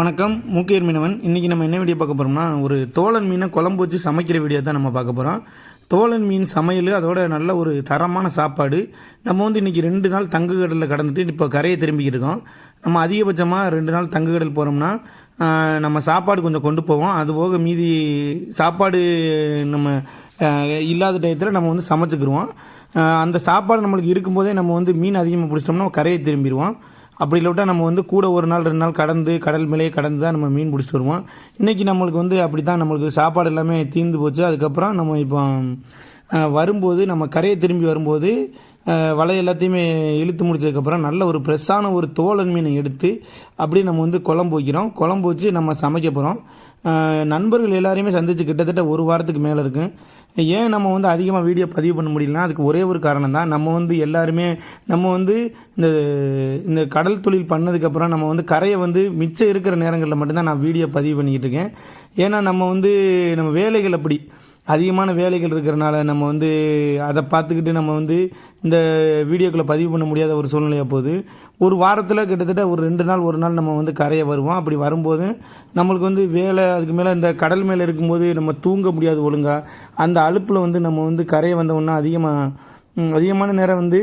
வணக்கம். மூக்கையர் மீனவன். இன்றைக்கி நம்ம என்ன வீடியோ பார்க்க போகிறோம்னா ஒரு தோழன் மீனை குழம்பு வச்சு சமைக்கிற வீடியோ தான் நம்ம பார்க்க போகிறோம் தோழன் மீன் சமையல் அதோட நல்ல ஒரு தரமான சாப்பாடு. நம்ம வந்து இன்றைக்கி ரெண்டு நாள் தங்கு கடலில் கடந்துட்டு இப்போ கரையை திரும்பிக்கிட்டு இருக்கோம். நம்ம அதிகபட்சமாக ரெண்டு நாள் தங்கு கடல் போகிறோம்னா நம்ம சாப்பாடு கொஞ்சம் கொண்டு போவோம். அது போக மீதி சாப்பாடு நம்ம இல்லாத டயத்தில் நம்ம வந்து சமைச்சிக்கிடுவோம் அந்த சாப்பாடு நம்மளுக்கு இருக்கும்போதே நம்ம வந்து மீன் அதிகமாக பிடிச்சிட்டோம்னா கரையை திரும்பிடுவோம் அப்படி இல்லாட்டா நம்ம வந்து கூட ஒரு நாள் ரெண்டு நாள் கடந்து கடல் மேலேயே கடந்து தான் நம்ம மீன் பிடிச்சிட்டு வருவோம். இன்றைக்கி நம்மளுக்கு வந்து அப்படி தான் நம்மளுக்கு சாப்பாடு எல்லாமே தீர்ந்து போச்சு. அதுக்கப்புறம் நம்ம இப்போ வரும்போது நம்ம கரையை திரும்பி வரும்போது வலை எல்லாத்தையுமே இழுத்து முடிச்சதுக்கப்புறம் நல்ல ஒரு ஃப்ரெஷ்ஷான ஒரு தோலன் மீனை எடுத்து அப்படியே நம்ம வந்து குழம்பு வைக்கிறோம். குழம்பு வச்சு நம்ம சமைக்க போகிறோம் நண்பர்கள் எல்லாரையுமே சந்தித்து கிட்டத்தட்ட ஒரு வாரத்துக்கு மேலே இருக்கும் ஏன் நம்ம வந்து அதிகமாக வீடியோ பதிவு பண்ண முடியலனா அதுக்கு ஒரே ஒரு காரணம் தான். நம்ம வந்து எல்லாருமே நம்ம வந்து இந்த இந்த கடல் தொழில் பண்ணதுக்கப்புறம் நம்ம வந்து கரையை வந்து மிச்சம் இருக்கிற நேரங்களில் மட்டும்தான் நான் வீடியோ பதிவு பண்ணிக்கிட்டு இருக்கேன். ஏன்னா நம்ம வந்து நம்ம வேலைகள் அப்படி. அதிகமான வேலைகள் இருக்கிறனால நம்ம வந்து அதை பார்த்துக்கிட்டு நம்ம வந்து இந்த வீடியோக்களை பதிவு பண்ண முடியாத ஒரு சூழ்நிலையாக போகுது. ஒரு வாரத்தில் கிட்டத்தட்ட ஒரு ரெண்டு நாள் ஒரு நாள் நம்ம வந்து கரையை வருவோம். அப்படி வரும்போது நம்மளுக்கு வந்து வேலை அதுக்கு மேலே இந்த கடல் மேலே இருக்கும்போது நம்ம தூங்க முடியாது ஒழுங்காக அந்த அலுப்பில் வந்து நம்ம வந்து கரையை வந்தோம்னா அதிகமாக அதிகமான நேரம் வந்து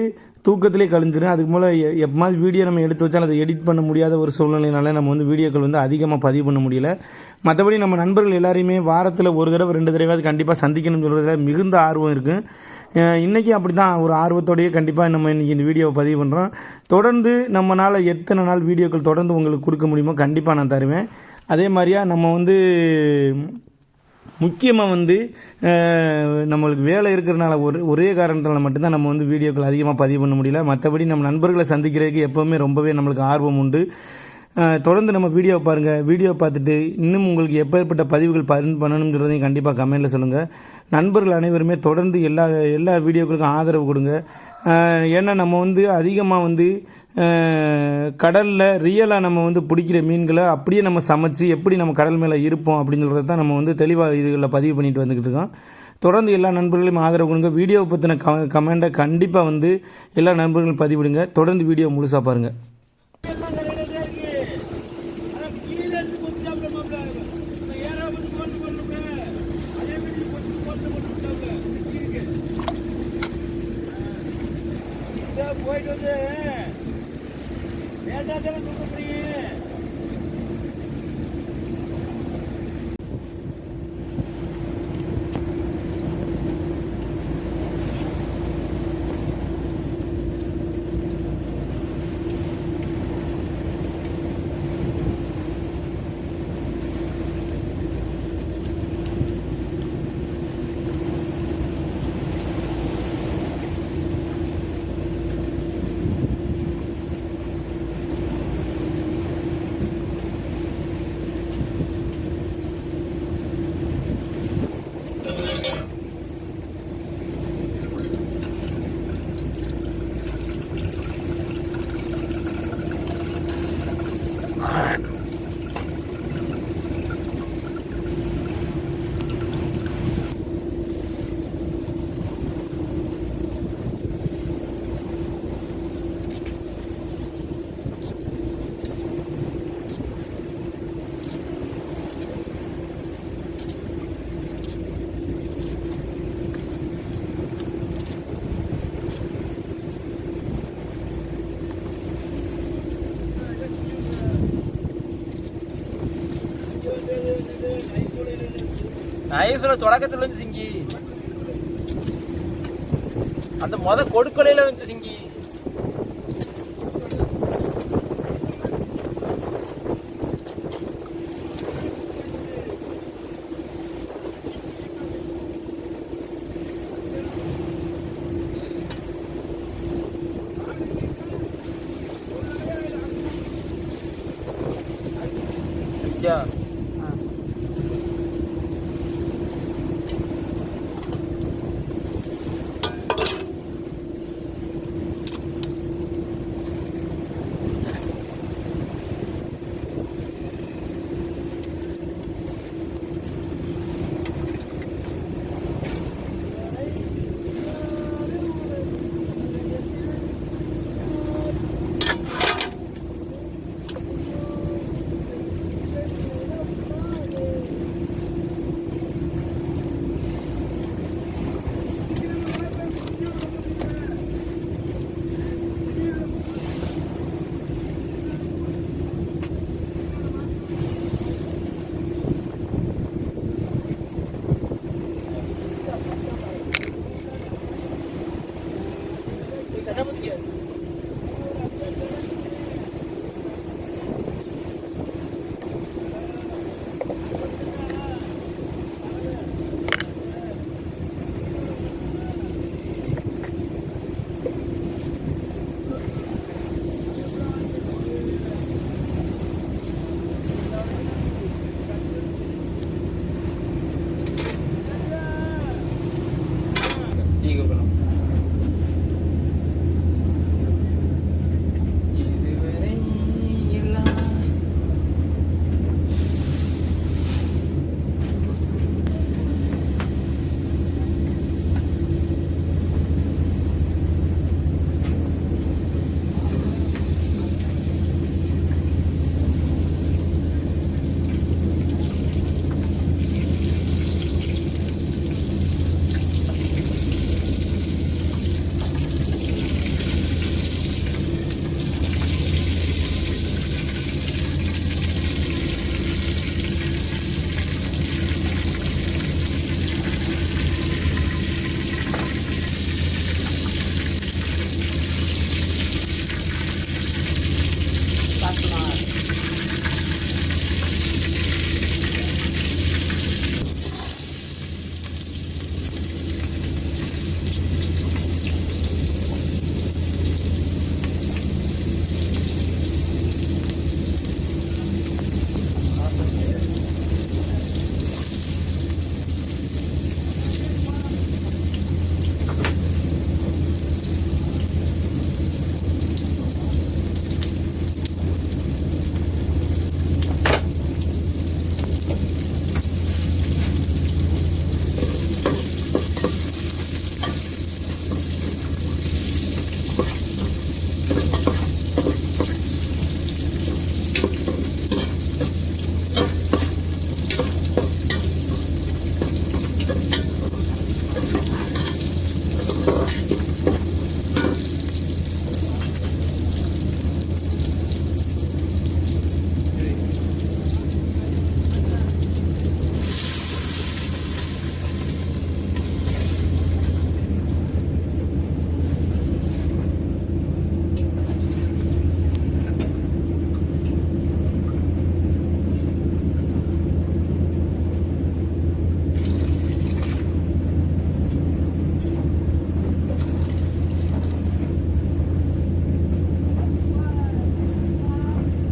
தூக்கத்திலே கழிஞ்சிடும் அதுக்கு மேலே எப்போது வீடியோ நம்ம எடுத்து வச்சாலும் அதை எடிட் பண்ண முடியாத ஒரு சூழ்நிலையினால நம்ம வந்து வீடியோக்கள் வந்து அதிகமாக பதிவு பண்ண முடியல. மற்றபடி நம்ம நண்பர்கள் எல்லாரையுமே வாரத்தில் ஒரு தடவை ரெண்டு தடவையாவது கண்டிப்பாக சந்திக்கணும்னு சொல்கிறதுல மிகுந்த ஆர்வம் இருக்குது இன்றைக்கி அப்படி தான் ஒரு ஆர்வத்தோடையே கண்டிப்பாக நம்ம இன்றைக்கி இந்த வீடியோவை பதிவு பண்ணுறோம் தொடர்ந்து நம்மளால் எத்தனை நாள் வீடியோக்கள் தொடர்ந்து உங்களுக்கு கொடுக்க முடியுமோ கண்டிப்பாக நான் தருவேன். அதே மாதிரியா நம்ம வந்து முக்கியமாக வந்து நம்மளுக்கு வேலை இருக்கிறனால ஒரு ஒரே காரணத்தினால மட்டும்தான் நம்ம வந்து வீடியோக்கள் அதிகமாக பதிவு பண்ண முடியல. மற்றபடி நம்ம நண்பர்களை சந்திக்கிறதுக்கு எப்போவுமே ரொம்பவே நம்மளுக்கு ஆர்வம் உண்டு. தொடர்ந்து நம்ம வீடியோ பாருங்கள் வீடியோ பார்த்துட்டு இன்னும் உங்களுக்கு எப்பேற்பட்ட பதிவுகள் பதிவு பண்ணணுங்கிறதையும் கண்டிப்பாக கமெண்டில் சொல்லுங்கள் நண்பர்கள் அனைவருமே தொடர்ந்து எல்லா எல்லா வீடியோக்களுக்கும் ஆதரவு கொடுங்க. ஏன்னா நம்ம வந்து அதிகமாக வந்து கடலில் ரியலாக நம்ம வந்து பிடிக்கிற மீன்களை அப்படியே நம்ம சமைச்சு எப்படி நம்ம கடல் மேலே இருப்போம் அப்படின்னு அப்படிங்கிறத தான் நம்ம வந்து தெளிவாக இதுகளில் பதிவு பண்ணிட்டு வந்துக்கிட்டு இருக்கோம். தொடர்ந்து எல்லா நண்பர்களையும் ஆதரவு கொடுங்க. வீடியோவை பற்றின க கமெண்ட்டை கண்டிப்பாக வந்து எல்லா நண்பர்களும் பதிவிடுங்க. தொடர்ந்து வீடியோ முழுசாக பாருங்கள் ਜ਼ਿਆਦਾ ਜਿਵੇਂ ਦੁੱਖ ਕਰੀਏ। าน ஐஸ்ல தொடக்கத்துல இருந்து சிங்கி. அந்த முத கொடுக்கலையில வந்து சிங்கி. Acabou de quê?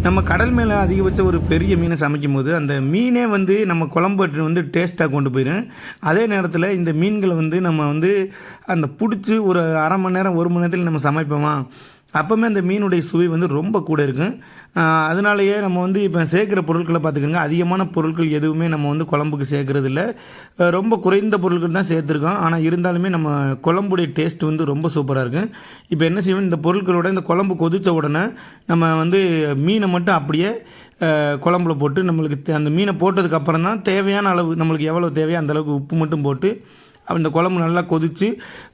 நம்ம கடல் மேலே அதிகபட்ச ஒரு பெரிய மீனை சமைக்கும் போது அந்த மீனே வந்து நம்ம குழம்பு வந்து டேஸ்ட்டாக கொண்டு போயிடும் அதே நேரத்தில் இந்த மீன்களை வந்து நம்ம வந்து அந்த பிடிச்சி ஒரு அரை மணி நேரம் ஒரு மணி நேரத்தில் நம்ம சமைப்போமா? அப்போவுமே அந்த மீனுடைய சுவை வந்து ரொம்ப கூட இருக்கும் அதனாலேயே நம்ம வந்து இப்போ சேர்க்குற பொருட்களை பார்த்துக்கோங்க. அதிகமான பொருட்கள் எதுவுமே நம்ம வந்து குழம்புக்கு சேர்க்குறது இல்லை ரொம்ப குறைந்த பொருட்கள் தான் சேர்த்துருக்கோம். ஆனால் இருந்தாலுமே நம்ம குழம்புடைய டேஸ்ட் வந்து ரொம்ப சூப்பராக இருக்கும் இப்போ என்ன செய்வோம்? இந்த பொருட்களோட இந்த குழம்பு கொதித்த உடனே நம்ம வந்து மீனை மட்டும் அப்படியே குழம்புல போட்டு நம்மளுக்கு தே- அந்த மீனை போட்டதுக்கப்புறம் தான் தேவையான அளவு நம்மளுக்கு எவ்வளோ தேவையோ அந்த அளவுக்கு உப்பு மட்டும் போட்டு இந்த குழம்பு நல்லா கொதித்து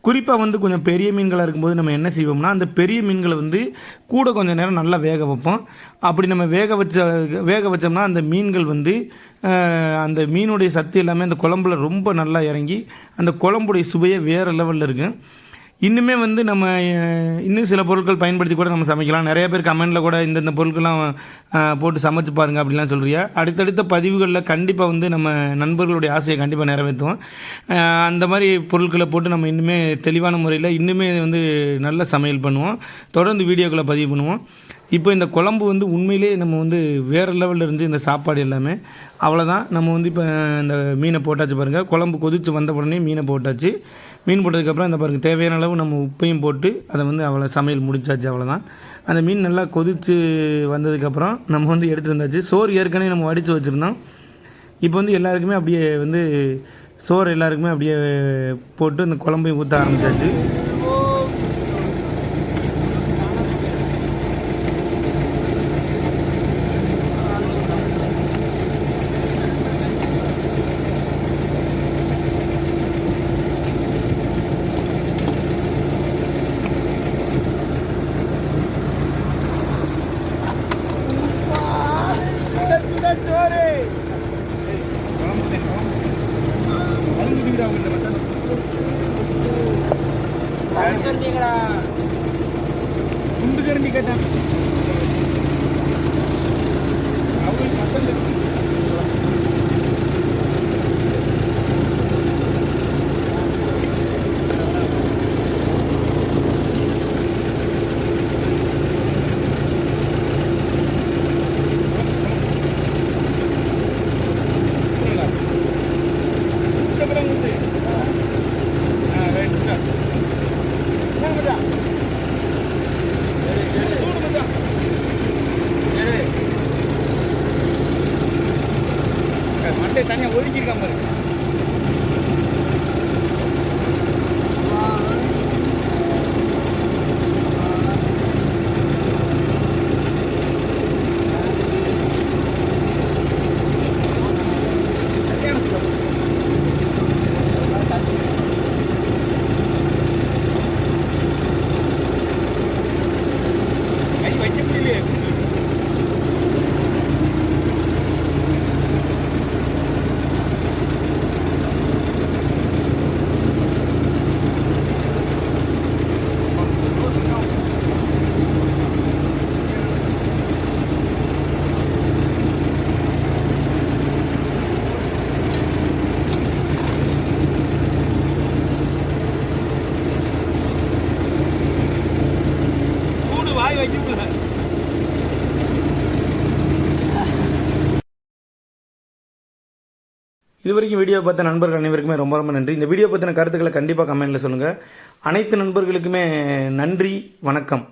குறிப்பாக வந்து கொஞ்சம் பெரிய மீன்களாக இருக்கும்போது நம்ம என்ன செய்வோம்னா அந்த பெரிய மீன்களை வந்து கூட கொஞ்சம் நேரம் நல்லா வேக வைப்போம். அப்படி நம்ம வேக வச்ச வேக வச்சோம்னா அந்த மீன்கள் வந்து அந்த மீனுடைய சத்து எல்லாமே அந்த குழம்புல ரொம்ப நல்லா இறங்கி அந்த குழம்புடைய சுவையே வேறு லெவலில் இருக்கும். இன்னுமே வந்து நம்ம இன்னும் சில பொருட்கள் பயன்படுத்தி கூட நம்ம சமைக்கலாம். நிறைய பேர் கமெண்டில் கூட இந்தந்த பொருட்கள்லாம் போட்டு சமைச்சு பாருங்க அப்படிலாம் சொல்கிறியா அடுத்தடுத்த பதிவுகளில் கண்டிப்பாக வந்து நம்ம நண்பர்களுடைய ஆசையை கண்டிப்பாக நிறைவேற்றுவோம். அந்த மாதிரி பொருட்களை போட்டு நம்ம இன்னுமே தெளிவான முறையில் இன்னுமே வந்து நல்ல சமையல் பண்ணுவோம். தொடர்ந்து வீடியோக்களை பதிவு பண்ணுவோம். இப்போ இந்த குழம்பு வந்து உண்மையிலே நம்ம வந்து வேறு லெவலில் இருந்து இந்த சாப்பாடு எல்லாமே அவ்வளோதான் நம்ம வந்து இப்போ இந்த மீனை போட்டாச்சு பாருங்கள் குழம்பு கொதித்து வந்த உடனே மீனை போட்டாச்சு. மீன் போட்டதுக்கப்புறம் இந்த பாருங்கள் தேவையான அளவு நம்ம உப்பையும் போட்டு அதை வந்து அவ்வளோ சமையல் முடிச்சாச்சு அவ்வளோதான் அந்த மீன் நல்லா கொதித்து வந்ததுக்கப்புறம் நம்ம வந்து எடுத்துட்டு வந்தாச்சு. சோறு ஏற்கனவே நம்ம வடித்து வச்சுருந்தோம். இப்போ வந்து எல்லாருக்குமே அப்படியே வந்து சோறு எல்லாருக்குமே அப்படியே போட்டு அந்த குழம்பையும் ஊற்ற ஆரம்பிச்சாச்சு சோறு தந்தீங்களா குண்டு கரண்டி இது வரைக்கும் வீடியோ பார்த்த நண்பர்கள் அனைவருக்குமே ரொம்ப ரொம்ப நன்றி. இந்த வீடியோ பற்றின கருத்துக்களை கண்டிப்பாக கமெண்ட்டில் சொல்லுங்கள் அனைத்து நண்பர்களுக்குமே நன்றி வணக்கம்.